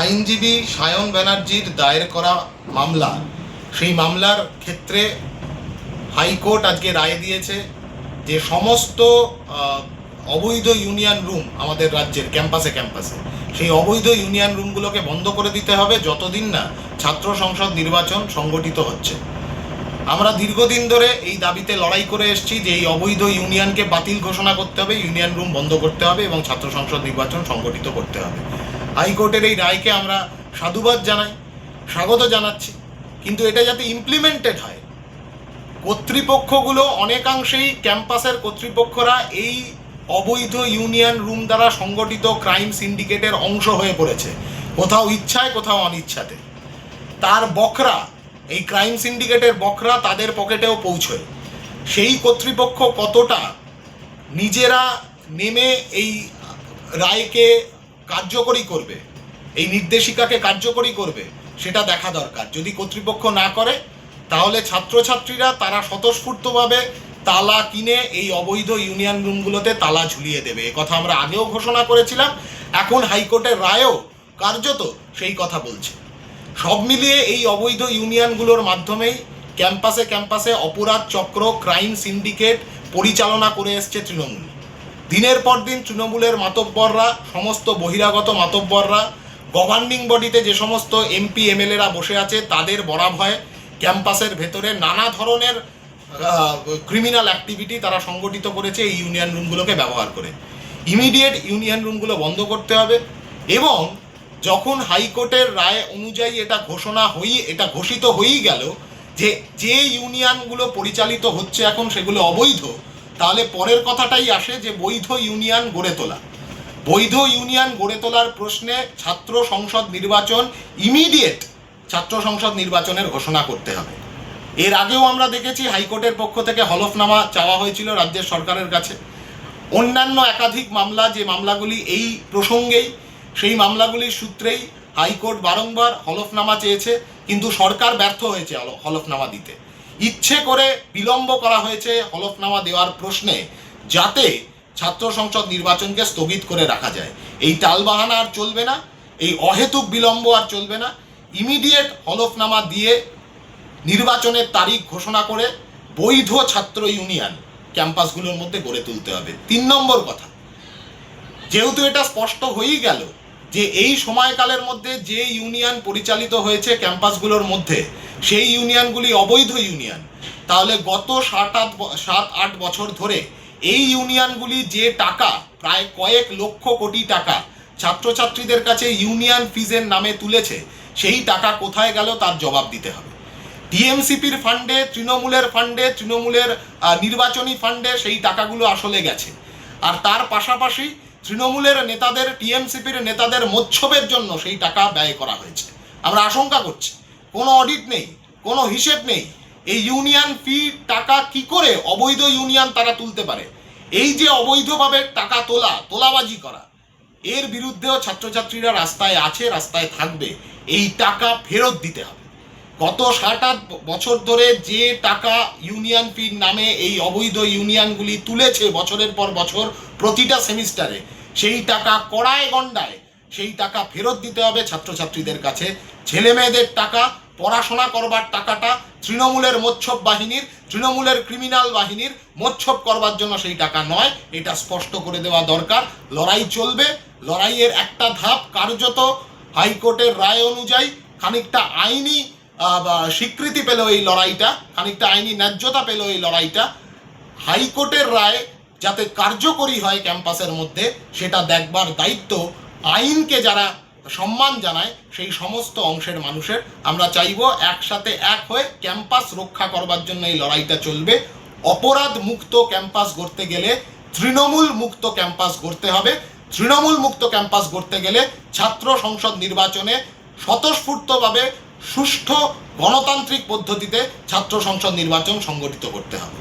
আইনজীবী সায়ন ব্যানার্জির দায়ের করা মামলা। সেই মামলার ক্ষেত্রে হাইকোর্ট আজকে রায় দিয়েছে যে সমস্ত অবৈধ ইউনিয়ন রুম আমাদের রাজ্যের ক্যাম্পাসে ক্যাম্পাসে, সেই অবৈধ ইউনিয়ন রুমগুলোকে বন্ধ করে দিতে হবে যতদিন না ছাত্র সংসদ নির্বাচন সংগঠিত হচ্ছে। আমরা দীর্ঘদিন ধরে এই দাবিতে লড়াই করে এসেছি যে এই অবৈধ ইউনিয়নকে বাতিল ঘোষণা করতে হবে, ইউনিয়ন রুম বন্ধ করতে হবে এবং ছাত্র সংসদ নির্বাচন সংগঠিত করতে হবে। হাইকোর্টের এই রায়কে আমরা সাধুবাদ জানাই, স্বাগত জানাচ্ছি। কিন্তু এটা যাতে ইমপ্লিমেন্টেড হয়, কর্তৃপক্ষগুলো অনেকাংশেই ক্যাম্পাসের কর্তৃপক্ষরা এই অবৈধ ইউনিয়ন রুম দ্বারা সংগঠিত ক্রাইম সিন্ডিকেটের অংশ হয়ে পড়েছে, কোথাও ইচ্ছায়, কোথাও অনিচ্ছাতে। তার বকরা এই ক্রাইম সিন্ডিকেটের বকরা তাদের পকেটেও পৌঁছয়। সেই কর্তৃপক্ষ কতটা নিজেরা নেমে এই রায়কে কার্যকরী করবে। এই নির্দেশিকাকে কার্যকরী করবে, সেটা দেখা দরকার। যদি কর্তৃপক্ষ না করে, তাহলে ছাত্রছাত্রীরা তারা স্বতঃস্ফূর্তভাবে তালা কিনে এই অবৈধ ইউনিয়ন রুমগুলোতে তালা ঝুলিয়ে দেবে। কথা আমরা আগেও ঘোষণা করেছিলাম। এখন হাইকোর্টের রায়ও কার্যত সেই কথা বলছে। সব মিলিয়ে এই অবৈধ ইউনিয়নগুলোর মাধ্যমেই ক্যাম্পাসে ক্যাম্পাসে অপরাধ চক্র, ক্রাইম সিন্ডিকেট পরিচালনা করে এসছে তৃণমূল। দিনের পর দিন তৃণমূলের মাতব্বররা, সমস্ত বহিরাগত মাতব্বররা, গভর্নিং বডিতে যে সমস্ত এমপি, এমএলএরা বসে আছে, তাদের বরাভয় ক্যাম্পাসের ভেতরে নানা ধরনের ক্রিমিনাল অ্যাক্টিভিটি তারা সংগঠিত করেছে এই ইউনিয়ন রুমগুলোকে ব্যবহার করে। ইমিডিয়েট ইউনিয়ন রুমগুলো বন্ধ করতে হবে এবং যখন হাইকোর্টের রায় অনুযায়ী এটা ঘোষণা হই, এটা ঘোষিত হয়েই গেল যে যে ইউনিয়নগুলো পরিচালিত হচ্ছে এখন সেগুলো অবৈধ তাহলে পরের কথাটাই আসে যে বৈধ ইউনিয়ন গড়ে তোলা। বৈধ ইউনিয়ন গড়ে তোলার প্রশ্নে ছাত্র সংসদ নির্বাচন ইমিডিয়েট ছাত্র সংসদ নির্বাচনের ঘোষণা করতে হবে। এর আগেও আমরা দেখেছি হাইকোর্টের পক্ষ থেকে হলফনামা চাওয়া হয়েছিল রাজ্যের সরকারের কাছে। অন্যান্য একাধিক মামলা, যে মামলাগুলি এই প্রসঙ্গেই, সেই মামলাগুলির সূত্রেই হাইকোর্ট বারংবার হলফনামা চেয়েছে, কিন্তু সরকার ব্যর্থ হয়েছে হলফনামা দিতে। ইচ্ছে করে বিলম্ব করা হয়েছে হলফনামা দেওয়ার প্রশ্নে, যাতে ছাত্র সংসদ নির্বাচনকে স্থগিত করে রাখা যায়। এই টালবাহানা আর চলবে না, এই অহেতুক বিলম্ব আর চলবে না। ইমিডিয়েট হলফনামা দিয়ে নির্বাচনের তারিখ ঘোষণা করে বৈধ ছাত্র ইউনিয়ন ক্যাম্পাসগুলোর মধ্যে গড়ে তুলতে হবে। তিন নম্বর কথা, যেহেতু এটা স্পষ্ট হয়েই গেল যে এই সময়কালের মধ্যে যে ইউনিয়ন পরিচালিত হয়েছে ক্যাম্পাসগুলোর মধ্যে, সেই ইউনিয়নগুলি অবৈধ ইউনিয়ন। তাহলে গত সাত আট সাত আট বছর ধরে এই ইউনিয়নগুলি যে টাকা, প্রায় কয়েক লক্ষ কোটি টাকা ছাত্রছাত্রীদের কাছে ইউনিয়ন ফিজের নামে তুলেছে, সেই টাকা কোথায় গেল তার জবাব দিতে হবে। টিএমসিপির ফান্ডে, তৃণমূলের ফান্ডে, তৃণমূলের নির্বাচনী ফান্ডে সেই টাকাগুলো আসলে গেছে। আর তার পাশাপাশি তৃণমূলের নেতাদের, টিএমসিপির নেতাদের মোচ্ছবের জন্য সেই টাকা ব্যয় করা হয়েছে। আমরা আশঙ্কা করছি। কোনো অডিট নেই, কোনো হিসেব নেই। এই ইউনিয়ন ফি টাকা কি করে অবৈধ ইউনিয়ন তারা তুলতে পারে? এই যে অবৈধভাবে টাকা তোলা, তোলাবাজি করা, এর বিরুদ্ধেও ছাত্রছাত্রীরা রাস্তায় আছে, রাস্তায় থাকবে। এই টাকা ফেরত দিতে হবে। গত ষাট আট বছর ধরে যে টাকা ইউনিয়ন ফির নামে এই অবৈধ ইউনিয়নগুলি তুলেছে বছরের পর বছর প্রতিটা সেমিস্টারে সেই টাকা কড়ায় গণ্ডায়, সেই টাকা ফেরত দিতে হবে ছাত্রছাত্রীদের কাছে। ছেলে মেয়েদের টাকা, পড়াশোনা করবার টাকাটা তৃণমূলের মোচ্ছব বাহিনীর, তৃণমূলের ক্রিমিনাল বাহিনীর মোচ্ছব করবার জন্য সেই টাকা নয়, এটা স্পষ্ট করে দেওয়া দরকার। লড়াই চলবে, লড়াইয়ের একটা ধাপ কার্যত হাইকোর্টের রায় অনুযায়ী খানিকটা আইনি স্বীকৃতি পেল এই লড়াইটা, খানিকটা আইনি ন্যায্যতা পেল এই লড়াইটা। হাইকোর্টের রায় যাতে কার্যকরী হয় ক্যাম্পাসের মধ্যে, সেটা দেখবার দায়িত্ব আইনকে যারা সম্মান জানায়, সেই সমস্ত অংশের মানুষের। আমরা চাইব একসাথে এক হয়ে ক্যাম্পাস রক্ষা করবার জন্য এই লড়াইটা চলবে। অপরাধ মুক্ত ক্যাম্পাস গড়তে গেলে তৃণমূল মুক্ত ক্যাম্পাস গড়তে হবে। তৃণমূল মুক্ত ক্যাম্পাস গড়তে গেলে ছাত্র সংসদ নির্বাচনে স্বতঃস্ফূর্তভাবে সুষ্ঠু গণতান্ত্রিক পদ্ধতিতে ছাত্র সংসদ নির্বাচন সংগঠিত করতে হবে।